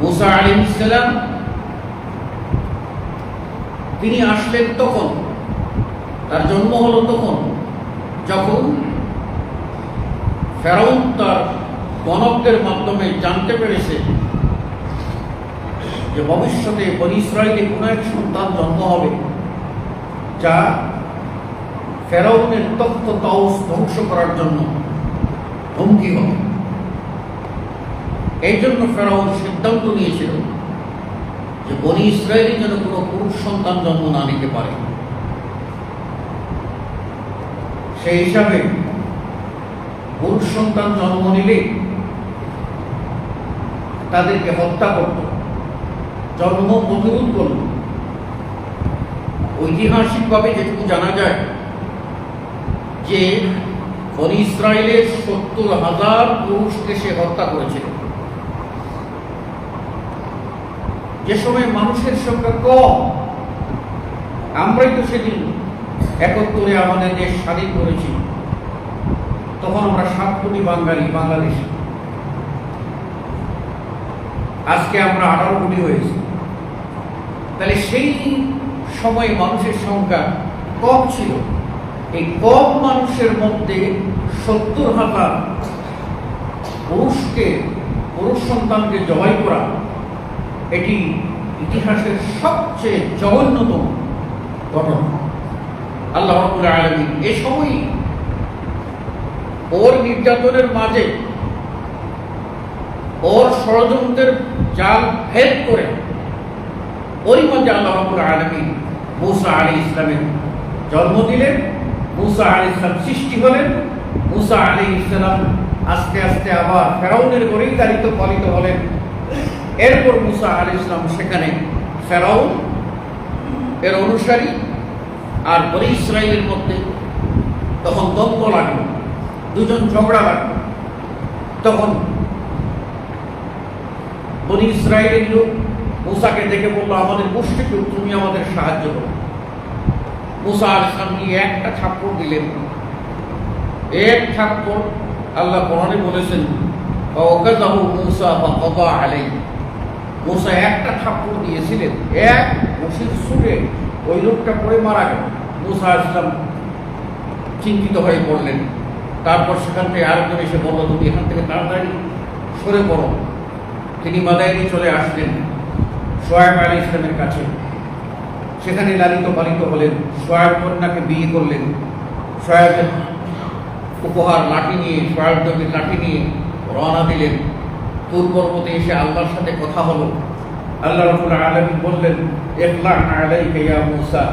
মুসা আলিম ইসলাম তিনি আসলেন তখন, তার জন্ম হলো তখন, যখন ফেরাউন তার গণকদের মাধ্যমে জানতে পেরেছে যে ভবিষ্যতে বনি ইসরায়েলে কোনো এক সন্তান জন্ম হবে যা ফেরাউনের তথ্য তাউস ধ্বংস করার জন্য হুমকি হবে। এই জন্য ফেরাউন সিদ্ধান্ত নিয়েছিল যে বনি ইসরায়েলি যেন কোনো পুরুষ সন্তান জন্ম না নিতে পারে। সেই হিসাবে পুরুষ সন্তান জন্ম নিলে তাদেরকে হত্যা করত, জন্ম প্রতিরোধ করল ঐতিহাসিকভাবে যেটুকু জানা যায় যে বনি ইসরায়েলের সত্তর হাজার পুরুষকে সে হত্যা করেছিল। যে সময় মানুষের সংখ্যা কম, আমরাই তো সেদিন একত্তরে আমাদের দেশ স্বাধীন করেছি। তখন আমরা সাত কোটি বাঙালি, বাংলাদেশ। আজকে আমরা আঠারো কোটি হয়েছি। তাহলে সেই সময় মানুষের সংখ্যা কম ছিল। এই কম মানুষের মধ্যে সত্তর হাজার পুরুষকে, পুরুষ সন্তানকে জবাই করা এটি ইতিহাসের সবচেয়ে জঘন্যতম ঘটনা। আল্লাহ আলমী এ সময়ই ওর নির্যাতনের মাঝে ওর ষড়যন্ত্রের জাল ভেদ করে ওরই মধ্যে আল্লাহ আলমী মুসা আলী ইসলামের জন্ম দিলেন, মুসা আলী ইসলাম সৃষ্টি হলেন, মুসা আলী ইসলাম আস্তে আস্তে আবার ফেরাউনের করেই দায়িত্ব পালিত হলেন। এরপর মুসা আলী ইসলাম সেখানে ফেরাউন এর অনুসারী আর বনি ইসরায়েলের মধ্যে তখন দ্বন্দ্ব লাগল, দুজন ঝগড়া লাগল। তখন বনি ইসরায়েলের লোক মুসাকে দেখে বলল, আমাদের মুষ্টিকে তুমি আমাদের সাহায্য করো। মুসা আল ইসলাম নিয়ে একটা থাপ্পড় দিলেন। এক থাপ্পড় আল্লাহ কোরআনে বলেছেন মুসা বা আলাই মুসা একটা থাপ্পড় দিয়েছিলেন। এক বসির সুরে ওই লোকটা পড়ে মারা গেল। মুসা ইসলাম চিন্তিত হয়ে পড়লেন। তারপর সেখান থেকে আরেকজন এসে বলল, তুমি এখান থেকে তাড়াতাড়ি সরে পড়ো। তিনি মাদায়নি চলে আসলেন সোয়েব আলী ইসলামের কাছে। সেখানে লালিত পালিত হলেন। সোয়েব কন্যাকে বিয়ে করলেন। সোয়েবের উপহার লাঠি নিয়ে সোয়েব নবীর লাঠি নিয়ে রওনা দিলেন। তুর এসে আল্লাহর সাথে কথা হলো। আল্লাহ রবুল আলমী বললেন ইখলাক আলাইকা ইয়া মুসা,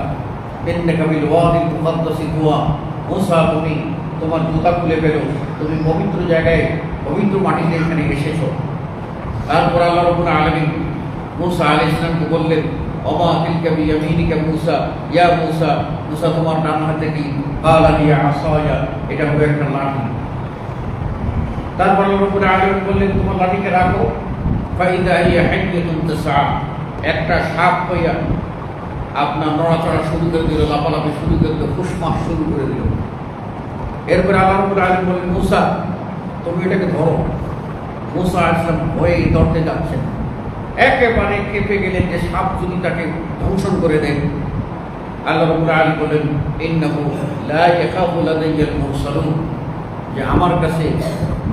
ইন্নাকা বিল ওয়াদিল মুকাদ্দাসি তুয়া মুসা, তুমি তোমার জুতা খুলে ফেলো, তুমি পবিত্র জায়গায় পবিত্র মাটিতে এখানে এসেছ। তারপর আল্লাহ রবুল আলমী মুসা আলী ইসলামকে বললেন অমা তিলকা বিয়ামিনিকা মুসা, ইয়া মুসা মুসা, তোমার ডান হাতে কি? কালা দিয়া আসায়া, এটা হবে একটা লাঠি। তারপর রবুল আলমী বললেন, তোমার লাঠিকে রাখো, ফাইদা হিয়া হাইয়াতুন তাসা একটা সাপ হইয়া আপনার নড়াচড়া শুরু করে দিল, লাফালাফি শুরু করে দিল, ফুসফাস শুরু করে দিল। এরপরে আল্লাহ রবুল আলম বললেন, মুসা, তুমি এটাকে ধরো। মুসা আসলাম ভয়ে ধরতে যাচ্ছেন। একেবারে কেঁপে গেলেন যে সাপ যদি তাকে ধ্বংসন করে দেন। আল্লাহ রবুল আলী বলেন ইন্নাহু লা ইয়াখাফু লাদাইয়াল মুরসালুন। যে আমার কাছে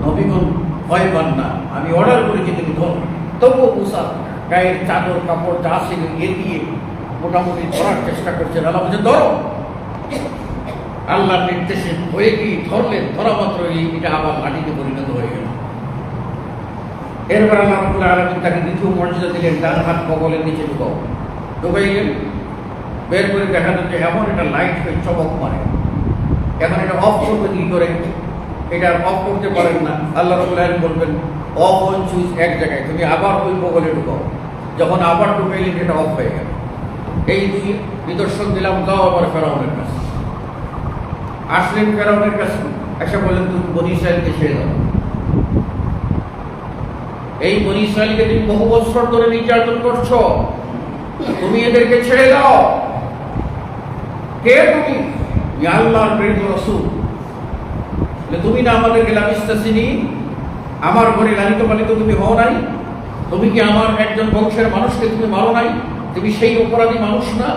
নবীগণ ভয় পান না। আমি অর্ডার করেছি, তুমি ধর। তবুও মুসা গায়ের চাদর, কাপড়, যা ছিল এ দিয়ে মোটামুটি ধরার চেষ্টা করছেন। আল্লাহ বলছে ধরো। আল্লাহর নির্দেশে হয়ে কি ধরলেন ধরা মাত্র এটা আবার লাঠিতে পরিণত হয়ে গেল। এরপর আল্লাহ রবুল্লাহ আলমিন তাকে দ্বিতীয় মর্যাদা দিলেন, ডান হাত কবলের নিচে ঢুকাও। ঢুকাইলেন বের করে দেখা যাচ্ছে এমন একটা লাইট হয়ে চমক মারে। এখন এটা অফ করবে কি করে? এটা অফ করতে পারেন না। আল্লাহ রবুল্লাহ বলবেন অফ অন সুইচ এক জায়গায়। তুমি আবার ওই কবলে ঢুকাও। যখন আবার ঢুকাইলেন এটা অফ হয়ে গেল। এই দুই নিদর্শন দিলাম দাও আবার ফেরাউনের কাছে। আসলেন ফেরাউনের কাছে। এসে বললেন, তুমি বনি ইসরায়েলকে ছেড়ে দাও। এই বনি ইসরায়েলকে তুমি বহু বছর ধরে নির্যাতন করছ। তুমি এদেরকে ছেড়ে দাও। কে তুমি? আল্লাহর প্রেরিত রসুল। তুমি না আমাদেরকে লাভিস্তাসিনী আমার ঘরে লালিত পালিত তুমি হও নাই, তুমি কি আমার একজন বংশের মানুষকে তুমি মারো নাই, তুমি সেই অপরাধী মানুষ না?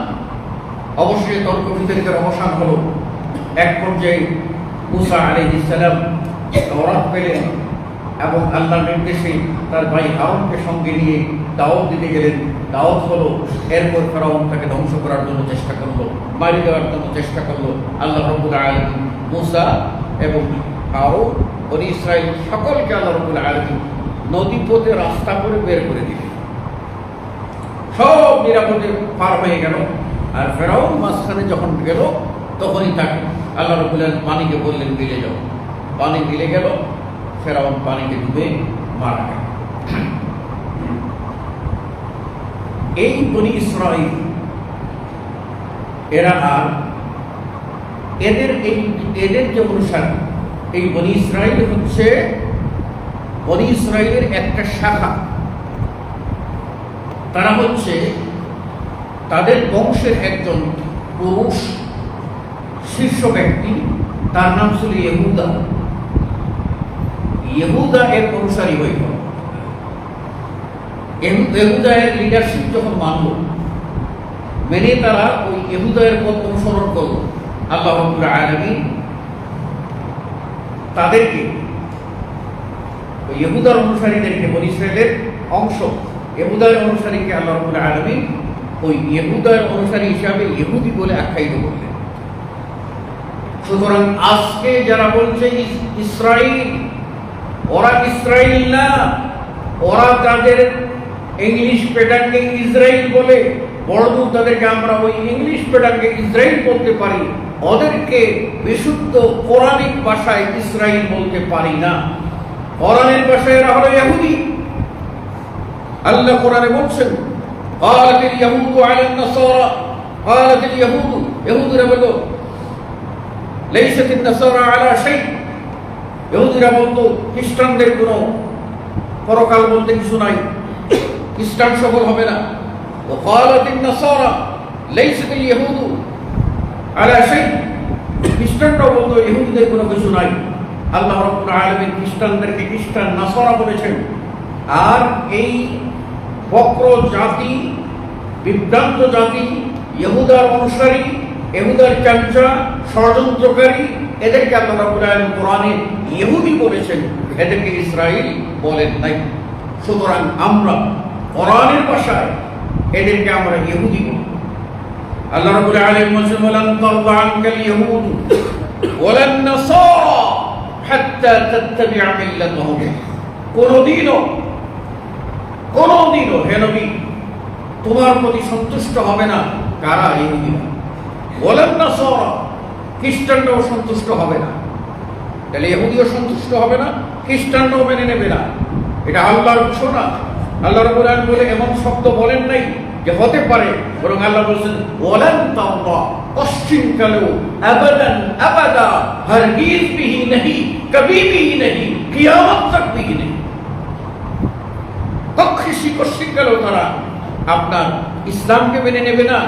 অবশ্যই তর্ক বিতর্কের অবসান হলো। এক পর্যায়ে মুসা আলী পেলেন এবং আল্লাহ নির্দেশে তার ভাই হারুনকে সঙ্গে নিয়ে দাওয়াত দিতে গেলেন। দাওয়াত হলো, এরপর ফেরাউন তাকে ধ্বংস করার জন্য চেষ্টা করল, মারি দেওয়ার জন্য চেষ্টা করল। আল্লাহ রবুল আলমী মুসা এবং হারুন বনি ইসরায়েল সকলকে আল্লাহ রবুল আলমী নদী পথে রাস্তা করে বের করে দিলেন। সব নিরাপদে পার হয়ে গেল। আর ফেরাউন মাঝখানে যখন গেল, তখনই তাকে আল্লাহ রবুল্লাহ পানিকে বললেন মিলে যাও। পানি মিলে গেল, ফেরাউন পানিকে ডুবে মারা গেল। এই বনি ইসরাইল, এরা আর এদের এই, এদের যে অনুসারী, এই বনি ইসরাইল হচ্ছে, বনি ইসরায়েলের একটা শাখা। তারা হচ্ছে তাদের বংশের একজন পুরুষ, শীর্ষ ব্যক্তি, তার নাম ছিল ইহুদা। ইহুদা এর অনুসারী হইল। ইহুদা এর লিডারশিপ যখন মানল, মেনে তারা ওই ইহুদা এর পথ অনুসরণ করল। আল্লাহ আলমী তাদেরকে ইহুদার অনুসারীদেরকে, বনি ইসরায়েলের অংশ ইহুদার অনুসারীকে আল্লাহ রবুল আলমী ওই ইহুদার অনুসারী হিসাবে ইহুদি বলে আখ্যায়িত করলেন। সুতরাং আজকে যারা বলছে ইস- ইসরাইল, ওরা ইসরাইল না, ওরা তাদের ইংলিশ পেটানকে ইসরাইল বলে বড়দূর তাদেরকে আমরা ওই ইংলিশ পেটানকে ইসরাইল বলতে পারি। ওদেরকে বিশুদ্ধ কোরআনিক ভাষায় ইসরায়েল বলতে পারি না। কোরআনের ভাষায় এরা হলো ইহুদি। আল্লাহ কোরআনে বলছেন قالت ইহুদু على নাসারা। قالت ইহুদু ইহুদুরা বলতো লাইসাতিন নাসারা আলা শাই। ইহুদুরা বলতো খ্রিস্টানদের কোনো পরকাল বলতে কিছু নাই। খ্রিস্টান সফল হবে না। وقالت নাসারা লাইসাতিল ইহুদু আর সেই খ্রিস্টানরা বলতো, ইহুদিদের কোনো কিছু নাই। আল্লাহ রব্বুল আলমিন খ্রিস্টানদেরকে খ্রিস্টান নাসরা বলেছেন। আর এই বক্র জাতি, বিভ্রান্ত জাতি, ইহুদার অনুসারী এহুদার চামচা, ষড়যন্ত্রকারী, এদেরকে আল্লাহ রাবুল আলম কোরআনে ইহুদি বলেছেন। এদেরকে ইসরায়েল বলেন নাই। সুতরাং আমরা কোরআনের ভাষায় এদেরকে আমরা ইহুদি বলি। আল্লাহ রাব্বুল আলামিন বলেছেন, ওয়ালান তারদা আনকাল ইয়াহুদ, ওয়ালান নাসারা হাত্তা তাত্তাবি'a মিল্লাতাহুম। কোনদিনও কোনদিনও হে নবী, তোমার প্রতি সন্তুষ্ট হবে না কারা ইহুদিরা বলেন না সরা খ্রিস্টানরাও সন্তুষ্ট হবে না। তাহলে ইহুদিও সন্তুষ্ট হবে না, খ্রিস্টানরাও মেনে নেবে না। এটা আল্লাহর ঘোষণা। আল্লাহ রবুল বলে, এমন শব্দ বলেন নাই যে হতে পারে, বরং আল্লাহ বলছেন ওলান তাওবা অশ্বিন কালো আবাদান, আবাদা, হরগিজ বিহি নহি, কবি বিহি নহি, কিয়ামত তক বিহি নহি। কক্ষিসি কশ্চিন কালো তারা, আপনার ইসলামকে মেনে নেবে না,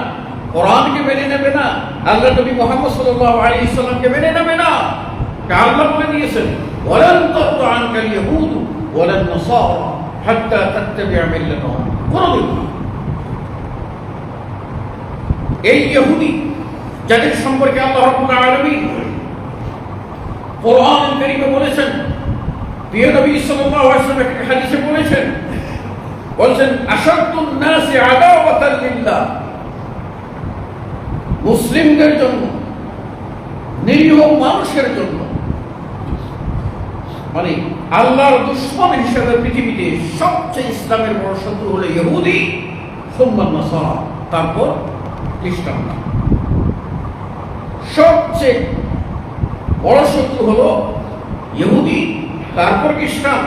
কোরআনকে মেনে নেবে না, আল্লাহ নবী মোহাম্মদ সাল্লাল্লাহু আলাইহি সাল্লামকে মেনে নেবে না। আল্লাহ বলে দিয়েছেন, ওয়ালান তারদু আনকাল ইয়াহুদ ওয়ালান নাসারা, হাত্তা তাত্তাবি'a মিল্লাতাহুম কোনদিন এই ইহুদি যাদের সম্পর্কে আল্লাহ রাব্বুল আলামিন কোরআন কারীমে বলেছেন, প্রিয় নবী সাল্লাল্লাহু আলাইহি ওয়াসাল্লাম একটা হাদিসে বলেছেন, বলছেন আসাদুন নাসি আদাওয়াতান লিল্লাহ। মুসলিমদের জন্য, নিরীহ মানুষের জন্য মানে আল্লাহর দুশ্মন হিসেবে পৃথিবীতে সবচেয়ে ইসলামের বড় শত্রু হলো ইহুদি সোম্মান নাসারা। তারপর সবচেয়ে বড় শত্রু হলো ইহুদি, তারপর খ্রিস্টান।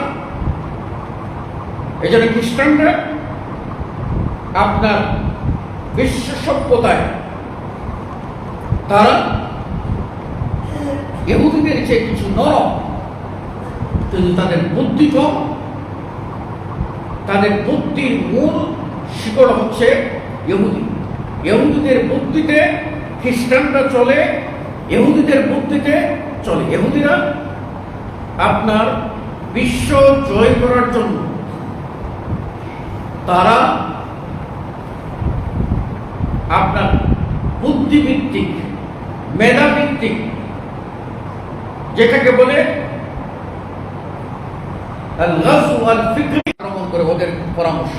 এই জন্য খ্রিস্টানরা আপনার বিশ্ব সভ্যতায় তারা ইহুদিদের চেয়ে কিছু নরম, কিন্তু তাদের বুদ্ধি কম তাদের বুদ্ধির মূল শিকড় হচ্ছে ইহুদি। এহুদিদের বুদ্ধিতে খ্রিস্টানরা চলে এহুদিদের বুদ্ধিতে চলে। এহুদিরা আপনার বিশ্ব জয় করার জন্য তারা আপনার বুদ্ধিভিত্তিক মেধাভিত্তিক যেটাকে বলে আল ফিকরি আক্রমণ করে ওদের পরামর্শ।